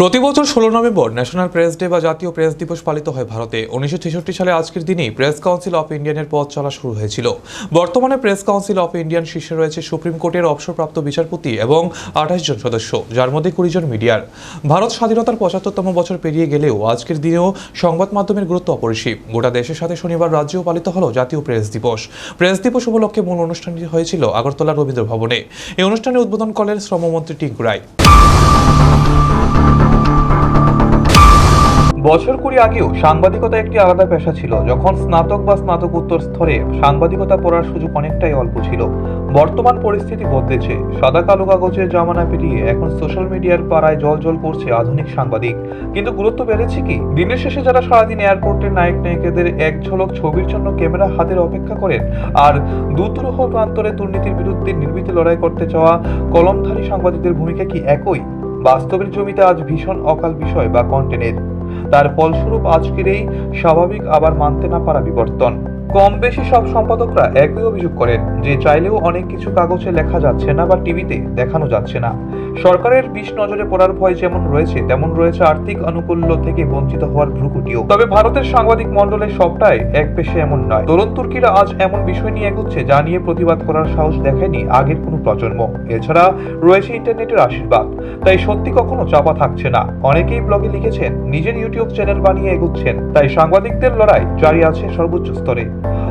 প্রতি বছর ষোলো নভেম্বর ন্যাশনাল প্রেস ডে বা জাতীয় প্রেস দিবস পালিত হয় ভারতে। উনিশশো ছেষট্টি সালে আজকের দিনেই প্রেস কাউন্সিল অফ ইন্ডিয়ানের পথ চলা শুরু হয়েছিল। বর্তমানে প্রেস কাউন্সিল অফ ইন্ডিয়ান শীর্ষে রয়েছে সুপ্রিম কোর্টের অবসরপ্রাপ্ত বিচারপতি এবং আঠাশ জন সদস্য, যার মধ্যে কুড়ি জন মিডিয়ার। ভারত স্বাধীনতার পঁচাত্তরতম বছর পেরিয়ে গেলেও আজকের দিনেও সংবাদ মাধ্যমের গুরুত্ব অপরিসীম। গোটা দেশের সাথে শনিবার রাজ্যেও পালিত হলো জাতীয় প্রেস দিবস। প্রেস দিবস উপলক্ষে মূল অনুষ্ঠানটি হয়েছিল আগরতলা রবীন্দ্র ভবনে। এই অনুষ্ঠানে উদ্বোধন করলেন শ্রমমন্ত্রী টিঙ্কু রায়। বছর কুড়ি আগেও সাংবাদিকতা একটি আলাদা পেশা ছিল, যখন স্নাতক বা স্নাতকোত্তর স্তরে সাংবাদিকতা পড়ার সুযোগ অনেকটাই অল্প ছিল। বর্তমান পরিস্থিতি বদলেছে। সাদা কালো কাগজের জামানা পেরিয়ে এখন সোশ্যাল মিডিয়ার পাড়ায় জল জল করছে আধুনিক সাংবাদিক। কিন্তু গুরুত্ব বেড়েছে কি? দিনের শেষে যারা সারাদিন এয়ারপোর্টের নায়ক নায়িকাদের এক ঝলক ছবির জন্য ক্যামেরা হাতের অপেক্ষা করেন, আর দূরদূরহ প্রান্তরে দুর্নীতির বিরুদ্ধে নির্ভীত লড়াই করতে চাওয়া কলমধারী সাংবাদিকদের ভূমিকা কি একই? বাস্তবের জমিতে আজ ভীষণ অকাল বিষয় বা কন্টেন্টের তার ফলস্বরূপ আজকের এই স্বাভাবিক আবার মানতে না পারা বিবর্তন। কম বেশি সব সম্পাদকরা একই অভিযোগ করেন যে চাইলেও অনেক কিছু কাগজে লেখা যাচ্ছে না বা টিভিতে দেখানো যাচ্ছে না। সরকারের বিষ নজরে পড়ার ভয় যেমন রয়েছে, তেমন রয়েছে আর্থিক আনুকূল্য থেকে বঞ্চিত হওয়ার ভ্রুকুটিও। তবে ভারতের সাংবাদিক মণ্ডলের সবটাই এক পেশে এমন নয়। তরুণ তুর্কিরা আজ এমন বিষয় নিয়ে এগোচ্ছে যা নিয়ে প্রতিবাদ করার সাহস দেখায়নি আগের কোনো প্রজন্ম। এছাড়া রয়েছে ইন্টারনেটের আশীর্বাদ, তাই সত্যি কখনো চাপা থাকছে না। অনেকেই ব্লগে লিখেছেন, নিজের ইউটিউব চ্যানেল বানিয়ে এগোচ্ছেন, তাই সাংবাদিকদের লড়াই জারি আছে সর্বোচ্চ স্তরে।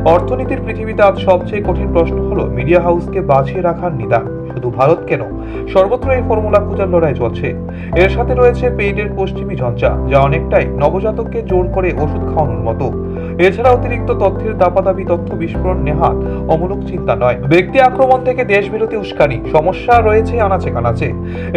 অর্থনীতির পৃথিবীতে আজ সবচেয়ে কঠিন প্রশ্ন হলো মিডিয়া হাউসকে বাঁচিয়ে রাখার নিদান শুধু ভারত কেন? সর্বত্র এই ফর্মুলা খোঁজার লড়াই চলছে। এর সাথে রয়েছে পেইডের পশ্চিমী ঝঞ্ঝা, যা অনেকটাই নবজাতককে জোর করে ওষুধ খাওয়ানোর মতো। এছাড়া অতিরিক্ত তথ্যের দাপাদাবি তথ্য বিস্ফোরণ নেহাত অমূলক চিন্তা নয়। ব্যক্তি আক্রমণ থেকে দেশ বিরোধী উস্কানি, সমস্যা রয়েছে আনাচে কানাচে।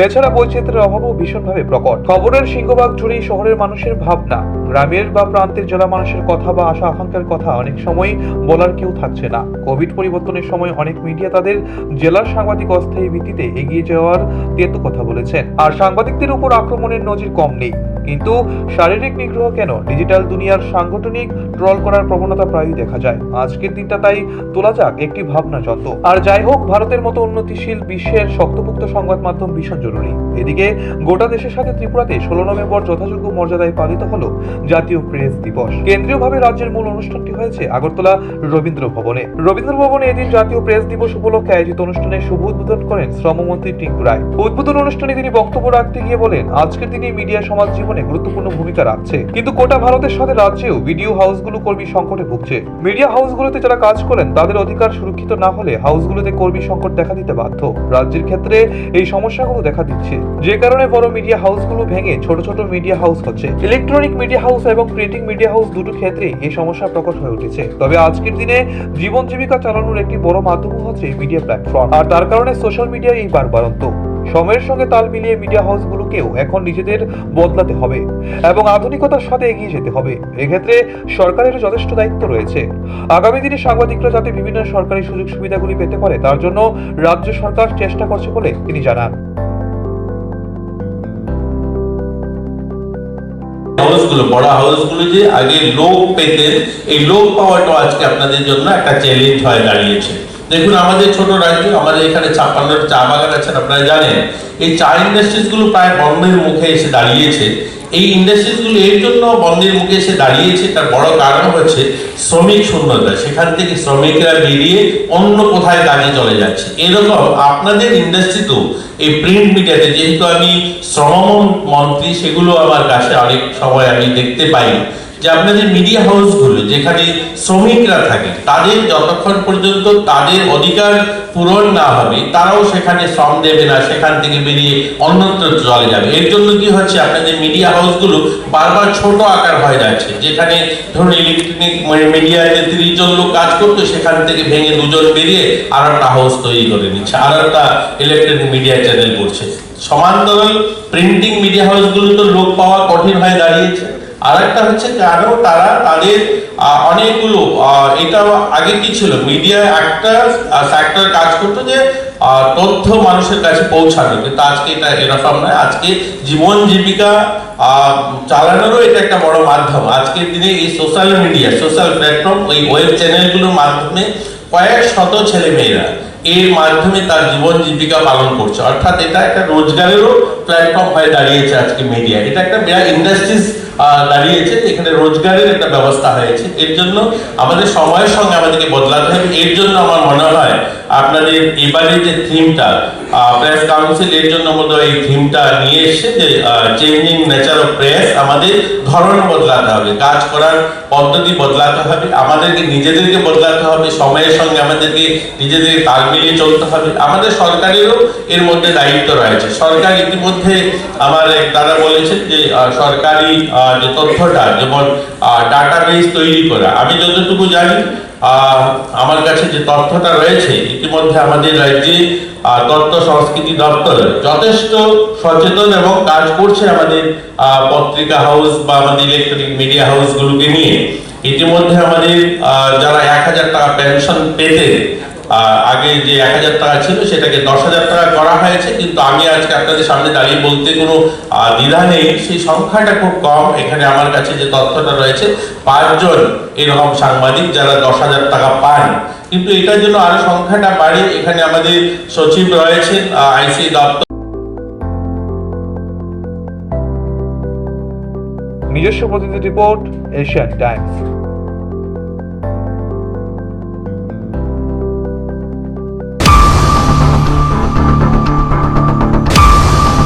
এছাড়া বৈচিত্র্যের অভাবও ভীষণভাবে প্রকট। খবরের সিংহভাগ জুড়েই শহরের মানুষের ভাবনা। গ্রামের বা প্রান্তের জেলা মানুষের কথা বা আশা আকাঙ্ক্ষার কথা অনেক সময় বলার কেউ থাকছে না। কোভিড পরিবর্তনের সময় অনেক মিডিয়া তাদের জেলার সাংবাদিক অস্থায়ী ভিত্তিতে এগিয়ে যাওয়ার তেতো কথা বলেছেন। আর সাংবাদিকদের উপর আক্রমণের নজির কম নেই। কিন্তু শারীরিক নিগ্রহ কেন? ডিজিটাল দুনিয়ার সাংগঠনিক ট্রল করার প্রবণতা প্রায়ই দেখা যায়। আজকের দিনটা তাই তোলা যাক, একটি ভাবনা যত আর যাই হোক, ভারতের মতো উন্নতিশীল বিশ্বের শক্তপুক্ত সংবাদ মাধ্যম ভীষণ জরুরি। এদিকে, গোটা দেশের সাথে ত্রিপুরাতে ষোলো নভেম্বর যথাযোগ্য মর্যাদায় পালিত হলো জাতীয় প্রেস দিবস। কেন্দ্রীয়ভাবে রাজ্যের মূল অনুষ্ঠানটি হয়েছে আগরতলা রবীন্দ্র ভবনে। রবীন্দ্র ভবনে এদিন জাতীয় প্রেস দিবস উপলক্ষে আয়োজিত অনুষ্ঠানে শুভ উদ্বোধন করেন শ্রমমন্ত্রী টিঙ্কু রায়। উদ্বোধন অনুষ্ঠানে তিনি বক্তব্য রাখতে গিয়ে বলেন, আজকের দিনে মিডিয়া সমাজ জীবনে গুরুত্বপূর্ণ ভূমিকা রাখছে। কিন্তু গোটা ভারতের সাথে রাজ্যেও ভিডিও হাউসগুলো কর্মী সংকটে ভুগছে। মিডিয়া হাউসগুলোতে যারা কাজ করেন, তাদের অধিকার সুরক্ষিত না হলে হাউসগুলোতে কর্মী সংকট দেখা দিতে বাধ্য। রাজ্যের ক্ষেত্রে এই সমস্যাগুলো দেখা দিচ্ছে। যে কারণে বড় মিডিয়া হাউসগুলো ভেঙে ছোট ছোট মিডিয়া হাউস হচ্ছে। ইলেকট্রনিক মিডিয়া হাউস এবং প্রিন্টিং মিডিয়া হাউস দুটো ক্ষেত্রেই এই সমস্যা প্রকট হয়ে উঠেছে। তবে আজকের দিনে জীবন জীবিকা চালানোর একটি বড় মাধ্যম হচ্ছে মিডিয়া প্ল্যাটফর্ম। আর তার কারণে সোশ্যাল মিডিয়া এই বারবারন্ত। সময়ের সঙ্গে তাল মিলিয়ে মিডিয়া হাউসগুলোকেও এখন নিজেদের বদলাতে হবে এবং আধুনিকতার সাথে এগিয়ে যেতে হবে। এক্ষেত্রে সরকারের যথেষ্ট দায়িত্ব রয়েছে। আগামী দিনে সাংবাদিকরা যাতে বিভিন্ন সরকারি সুযোগ সুবিধাগুলি পেতে পারে, তার জন্য রাজ্য সরকার চেষ্টা করছে বলে তিনি জানান। হাউসগুলো বড় হাউসগুলো যে আগে লোক পেতেন, এই লোক পাওয়াটাও আজকে আপনাদের জন্য একটা চ্যালেঞ্জ হয়ে দাঁড়িয়েছে। দেখুন, আমাদের ছোট রাজ্য, আমাদের এখানে ছাপ্পান্নটা চা বাগান আছেন আপনারা জানেন। এই চা ইন্ডাস্ট্রিজগুলো প্রায় বন্ধের মুখে এসে দাঁড়িয়েছে। এই ইন্ডাস্ট্রিজগুলো এর জন্য বন্ধের মুখে এসে দাঁড়িয়েছে, তার বড় কারণ হচ্ছে শ্রমিক শূন্যতা। সেখান থেকে শ্রমিকরা বেরিয়ে অন্য কোথায় কাজে চলে যাচ্ছে। এরকম আপনাদের ইন্ডাস্ট্রিতেও এই প্রিন্ট মিডিয়াতে যেহেতু আমি শ্রম মন্ত্রী, সেগুলো আমার কাছে অনেক সময় আমি দেখতে পাই। যে আপনাদের মিডিয়া হাউসগুলো যেখানে শ্রমিকরা থাকে, তাদের যতক্ষণ পর্যন্ত তাদের অধিকার পূরণ না হবে, তারাও সেখানে শ্রম দেবে না, সেখান থেকে বেরিয়ে অন্যত্র চলে যাবে। এর জন্য কি হচ্ছে, আপনাদের মিডিয়া হাউসগুলো বারবার ছোট আকার হয়ে যাচ্ছে। যেখানে ধরুন ইলেকট্রনিক মিডিয়াতে তিরিশ জন লোক কাজ করতো, সেখান থেকে ভেঙে দুজন বেরিয়ে আর একটা হাউস তৈরি করে নিচ্ছে আর একটা ইলেকট্রনিক মিডিয়া চ্যানেল করছে। সমান্তরাল প্রিন্টিং মিডিয়া হাউসগুলো তো লোক পাওয়া কঠিন হয়ে দাঁড়িয়েছে। আর একটা হচ্ছে কেন তারা তাদের অনেকগুলো এটা আগে কি ছিল? মিডিয়া একটা ফ্যাক্টর কাজ করতো যে তথ্য মানুষের কাছে পৌঁছানো। কিন্তু আজকে এটা এরকম নয়। আজকে জীবন জীবিকা চালানোরও এটা একটা বড় মাধ্যম। আজকের দিনে এই সোশ্যাল মিডিয়া সোশ্যাল প্ল্যাটফর্ম ওই ওয়েব চ্যানেলগুলোর মাধ্যমে কয়েক শত ছেলে মেয়েরা এর মাধ্যমে তার জীবন জীবিকা পালন করছে। অর্থাৎ এটা একটা রোজগারেরও প্ল্যাটফর্ম হয়ে দাঁড়িয়েছে আজকে মিডিয়া এটা একটা বিরাট ইন্ডাস্ট্রিজ দাঁড়িয়েছে এখানে রোজগারের একটা ব্যবস্থা হয়েছে। এর জন্য আমাদের সময়ের সঙ্গে আমাদেরকে বদলাতে হবে। এর জন্য আমার মনে হয় আপনাদের এবারে যে থিমটা প্রেস কাউন্সিল এর জন্য মতো এই থিমটা নিয়ে এসেছে যে চেঞ্জিং নেচার অফ প্রেস আমাদের ধরন বদলাতে হবে। কাজ করার পদ্ধতি বদলাতে হবে। আমাদেরকে নিজেদেরকে বদলাতে হবে। সময়ের সঙ্গে আমাদেরকে নিজেদেরকে তাল মিলিয়ে চলতে হবে। আমাদের সরকারেরও এর মধ্যে দায়িত্ব রয়েছে। সরকার ইতিমধ্যে আমার এক দাদা বলেছেন যে সরকারি যে তথ্যটা, যেমন ডাটাবেস তৈরি করা, আমি যতটুকু জানি আমার কাছে যে তথ্যটা রয়েছে, ইতিমধ্যে আমাদের রাজ্যে তথ্য সংস্কৃতি দপ্তর যথেষ্ট সচেতন এবং কাজ করছে আমাদের পত্রিকা হাউস বা আমাদের ইলেকট্রনিক মিডিয়া হাউসগুলোকে নিয়ে। ইতিমধ্যে আমাদের যারা এক হাজার টাকা পেনশন পেতে আগে যে এক হাজার টাকা ছিল সেটাকে দশ হাজার টাকা করা হয়েছে, কিন্তু আমি আজকে আপনাদের সামনে দাঁড়িয়ে বলতে কোনো দ্বিধা নেই। সেই সংখ্যাটা খুব কম। এখানে আমার কাছে যে তথ্যটা রয়েছে, পাঁচজন এরকম সাংবাদিক যারা দশ হাজার টাকা পান। কিন্তু এটার জন্য আরও সংখ্যাটা বাড়ে এখানে আমাদের সচিব রয়েছেন আইসি দপ্তর। নিজস্ব প্রতিনিধি রিপোর্ট, এশিয়ান টাইমস।